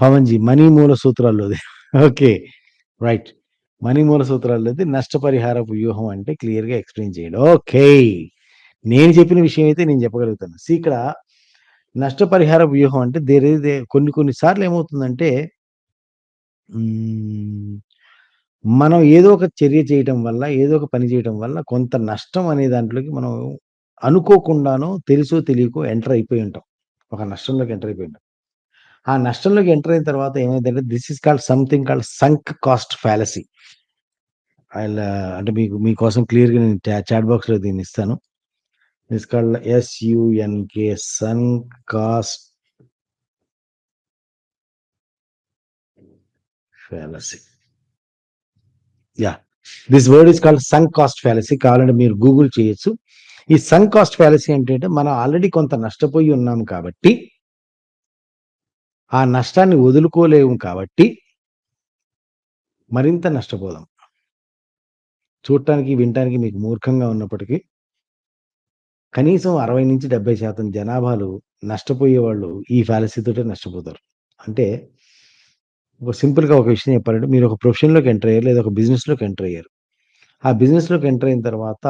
పవన్‌జీ money మూల సూత్రాల్లోది. Okay. Right. Money మూల సూత్రాల్లోది నష్టపరిహారపు వ్యూహం అంటే క్లియర్‌గా ఎక్స్‌ప్లెయిన్ చేయండి. ఓకే. నేను చెప్పిన విషయం అయితే నేను చెప్పగలుగుతాను. ఇక్కడ నష్టపరిహార వ్యూహం అంటే దేర్ కొన్ని కొన్ని సార్లు ఏమవుతుందంటే మనం ఏదో ఒక చర్య చేయటం వల్ల, ఏదో ఒక పని చేయటం వల్ల కొంత నష్టం అనే దాంట్లోకి మనం అనుకోకుండానో, తెలుసో తెలియకో ఎంటర్ అయిపోయి ఉంటాం. ఒక నష్టంలోకి ఎంటర్ అయిపోయి ఉంటాం. ఆ నష్టంలోకి ఎంటర్ అయిన తర్వాత ఏమైందంటే this is called something called sunk cost fallacy I'll అంటే మీకు మీకోసం క్లియర్‌గా నేను చాట్ బాక్స్‌లో దీన్ని ఇస్తాను. This called S U N K sunk cost fallacy. Yeah this word is called sunk cost fallacy కావాలంటే మీరు గూగుల్ చేయొచ్చు. ఈ సంక్ కాస్ట్ ఫ్యాలసీ ఏంటంటే మనం ఆల్రెడీ కొంత నష్టపోయి ఉన్నాం కాబట్టి ఆ నష్టాన్ని వదులుకోలేము కాబట్టి మరింత నష్టపోదాం. చూడటానికి, వినటానికి మీకు మూర్ఖంగా ఉన్నప్పటికీ కనీసం 60-70% జనాభాలు నష్టపోయేవాళ్ళు ఈ ఫ్యాలసీతోటే నష్టపోతారు. అంటే ఒక సింపుల్‌గా ఒక విషయం చెప్పాలంటే మీరు ఒక ప్రొఫెషన్‌లోకి ఎంటర్ అయ్యారు. లేదా ఒక బిజినెస్‌లోకి ఎంటర్ అయ్యారు. ఆ బిజినెస్‌లోకి ఎంటర్ అయిన తర్వాత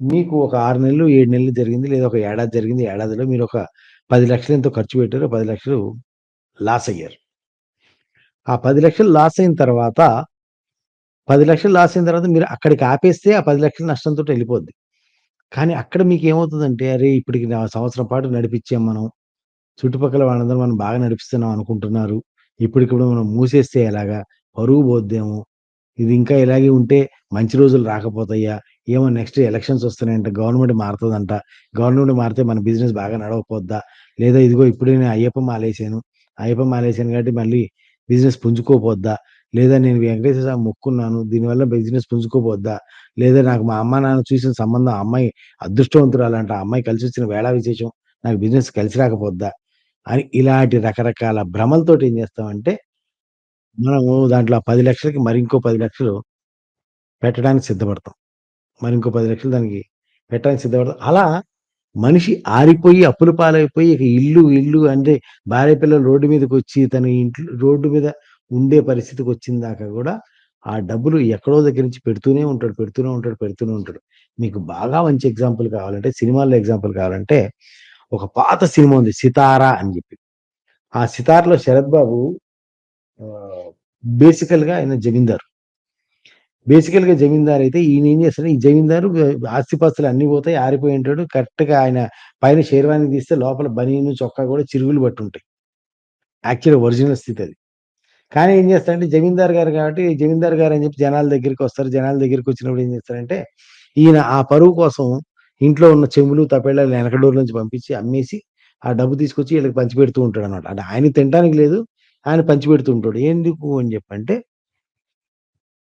మీకు ఒక ఆరు నెలలు, ఏడు నెలలు జరిగింది. లేదా ఒక ఏడాది జరిగింది. ఏడాదిలో మీరు ఒక పది లక్షలు ఎంతో ఖర్చు పెట్టారు. పది లక్షలు లాస్ అయ్యారు. ఆ పది లక్షలు లాస్ అయిన తర్వాత పది లక్షలు లాస్ అయిన తర్వాత మీరు అక్కడికి ఆపేస్తే ఆ పది లక్షలు నష్టంతో వెళ్ళిపోద్ది కానీ అక్కడ మీకు ఏమవుతుందంటే అరే! ఇప్పటికి సంవత్సరం పాటు నడిపించాం మనం. చుట్టుపక్కల వాళ్ళందరూ మనం బాగా నడిపిస్తున్నాం అనుకుంటున్నారు. ఇప్పటికిప్పుడు మనం మూసేస్తే ఎలాగా? పరుగు పోద్దేమో! ఇది ఇంకా ఇలాగే ఉంటే మంచి రోజులు రాకపోతాయా? ఏమో నెక్స్ట్ ఎలక్షన్స్ వస్తున్నాయంట. గవర్నమెంట్ మారుతుందంట గవర్నమెంట్ మారితే మన బిజినెస్ బాగా నడవపోద్దా లేదా ఇదిగో ఇప్పుడే నేను అయ్యప్ప మాలేసాను. అయ్యప్ప మానేశాను కాబట్టి మళ్ళీ బిజినెస్ పుంజుకోపోద్దా? లేదా నేను వెంకటేశ్వర స్వామి మొక్కున్నాను దీనివల్ల బిజినెస్ పుంజుకోపోద్దా? లేదా నాకు మా అమ్మ, నాన్న చూసిన సంబంధం ఆ అమ్మాయి అదృష్టవంతురాలంట. ఆ అమ్మాయి కలిసి వచ్చిన వేళ విశేషం. నాకు బిజినెస్ కలిసి రాకపోద్దా? అని ఇలాంటి రకరకాల భ్రమలతోటి ఏం చేస్తామంటే మనము దాంట్లో ఆ 10,00,000కి మరి ఇంకో 10,00,000 పెట్టడానికి సిద్ధపడతాం. మరి ఇంకో 10,00,000 దానికి పెట్టడానికి సిద్ధపడతాం. అలా మనిషి ఆరిపోయి అప్పుల పాలైపోయి ఇక ఇల్లు, ఇల్లు అంటే భార్య పిల్లలు రోడ్డు మీదకి వచ్చి తన ఇంట్లో రోడ్డు మీద ఉండే పరిస్థితికొచ్చిన దాకా కూడా ఆ డబ్బులు ఎక్కడో దగ్గర నుంచి పెడుతూనే ఉంటాడు. పెడుతూనే ఉంటాడు. పెడుతూనే ఉంటాడు. మీకు బాగా మంచి ఎగ్జాంపుల్ కావాలంటే సినిమాల్లో ఎగ్జాంపుల్ కావాలంటే ఒక పాత సినిమా ఉంది సితారా అని చెప్పి ఆ 'సితార్‌లో' శరత్ బాబు బేసికల్‌గా ఆయన జమీందారు. బేసికల్‌గా జమీందార్ అయితే ఈయన ఏం చేస్తాడు ఈ జమీందారు ఆస్తిపాస్తులు అన్ని పోతాయి. ఆరిపోయి ఉంటాడు. కరెక్ట్‌గా ఆయన పైన శేర్వాణి తీస్తే లోపల బనీను, చొక్కా కూడా చిరుగులు పట్టుంటాయి. యాక్చువల్‌గా ఒరిజినల్ స్థితి అది. కానీ ఏం చేస్తారంటే జమీందార్ గారు కాబట్టి జమీందార్ గారు అని చెప్పి జనాల దగ్గరికి వస్తారు జనాల దగ్గరికి వచ్చినప్పుడు ఏం చేస్తారంటే ఈయన ఆ పరువు కోసం ఇంట్లో ఉన్న చెంబులు, తపేళ్ళ వెనక డోర్ నుంచి పంపించి అమ్మేసి ఆ డబ్బు తీసుకొచ్చి వీళ్ళకి పంచిపెడుతూ ఉంటాడన్నమాట. అంటే ఆయన తినడానికి లేదు. ఆయన పంచిపెడుతూ ఉంటాడు. ఎందుకు అని చెప్పంటే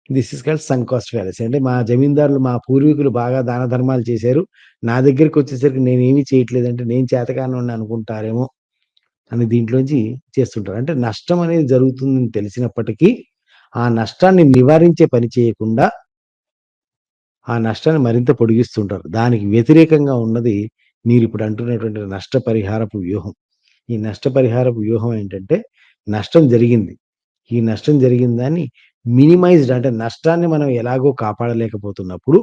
this is called sunk cost అంటే మా జమీందారులు, మా పూర్వీకులు బాగా దాన ధర్మాలు చేశారు. నా దగ్గరికి దగ్గరికొచ్చేసరికి నేనేమి చేయట్లేదంటే నేను చేతకాని అనుకుంటారేమో అని దీంట్లోంచి చేస్తుంటారు. అంటే నష్టం అనేది జరుగుతుందని తెలిసినప్పటికీ ఆ నష్టాన్ని నివారించే పని చేయకుండా ఆ నష్టాన్ని మరింత పొడిగిస్తుంటారు. దానికి వ్యతిరేకంగా ఉన్నది మీరు ఇప్పుడు అంటున్నటువంటి నష్టపరిహారపు వ్యూహం. ఈ నష్టపరిహారపు వ్యూహం ఏంటంటే నష్టం జరిగింది. ఈ నష్టం జరిగిన దాన్ని మినిమైజ్డ్ అంటే నష్టాన్ని మనం ఎలాగో కాపాడలేకపోతున్నప్పుడు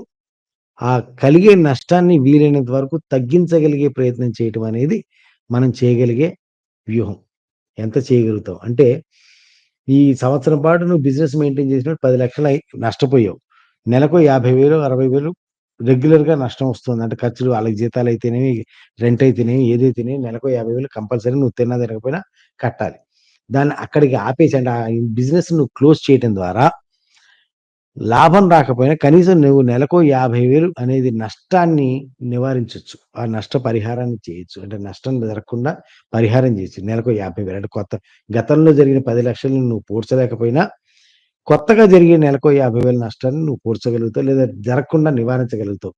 ఆ కలిగే నష్టాన్ని వీలైనంత వరకు తగ్గించగలిగే ప్రయత్నం చేయటం అనేది మనం చేయగలిగే వ్యూహం. ఎంత చేయగలుగుతాం? అంటే ఈ సంవత్సరం పాటు నువ్వు బిజినెస్ మెయింటైన్ చేసినప్పుడు 10,00,000 అయి నష్టపోయావు. నెలకు యాభై వేలు అరవై వేలు రెగ్యులర్‌గా నష్టం వస్తుంది. అంటే ఖర్చులు వాళ్ళకి జీతాలు అయితేనేవి రెంట్ అయితేనేమి, ఏదైతేనేమి నెలకో 50,000 కంపల్సరీ నువ్వు తిన్నా తినకపోయినా కట్టాలి. దాన్ని అక్కడికి ఆపేసి అంటే ఆ బిజినెస్ నువ్వు క్లోజ్ చేయటం ద్వారా లాభం రాకపోయినా కనీసం నువ్వు నెలకో 50,000 అనేది నష్టాన్ని నివారించవచ్చు ఆ నష్ట పరిహారాన్ని చేయొచ్చు. అంటే నష్టం జరగకుండా పరిహారం చేయొచ్చు. నెలకో 50,000 అంటే కొత్త గతంలో జరిగిన పది లక్షలను నువ్వు పూడ్చలేకపోయినా కొత్తగా జరిగే నెలకో 50,000 నష్టాన్ని నువ్వు పూడ్చగలుగుతావు. లేదా జరగకుండా నివారించగలుగుతావు.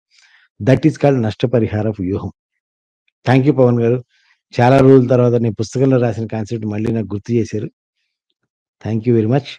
దట్ ఈస్ కాల్డ్ నష్టపరిహారపు వ్యూహం. థ్యాంక్ యూ పవన్ గారు. చాలా రోజుల తర్వాత నేను పుస్తకంలో రాసిన కాన్సెప్ట్ మళ్ళీ నాకు గుర్తు చేశారు. Thank you very much.